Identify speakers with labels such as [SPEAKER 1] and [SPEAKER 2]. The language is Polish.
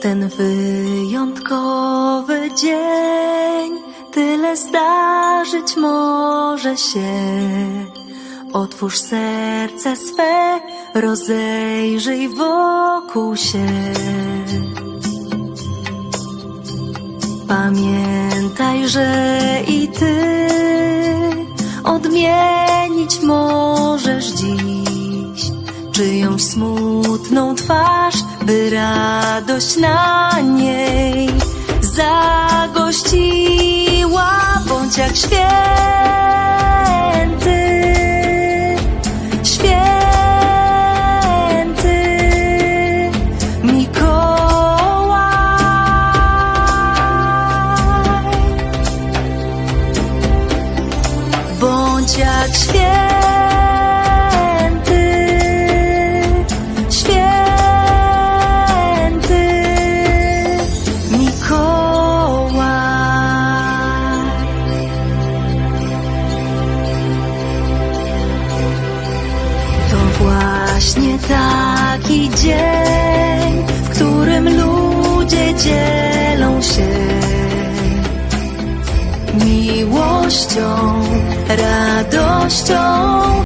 [SPEAKER 1] Ten wyjątkowy dzień tyle zdarzyć może się. Otwórz serce swe, rozejrzyj wokół się. Pamiętaj, że i ty odmienić możesz dziś czyjąś smutną twarz, by radość na niej zagościła. Bądź jak święty, święty Mikołaj. Bądź jak święty właśnie taki dzień, w którym ludzie dzielą się miłością, radością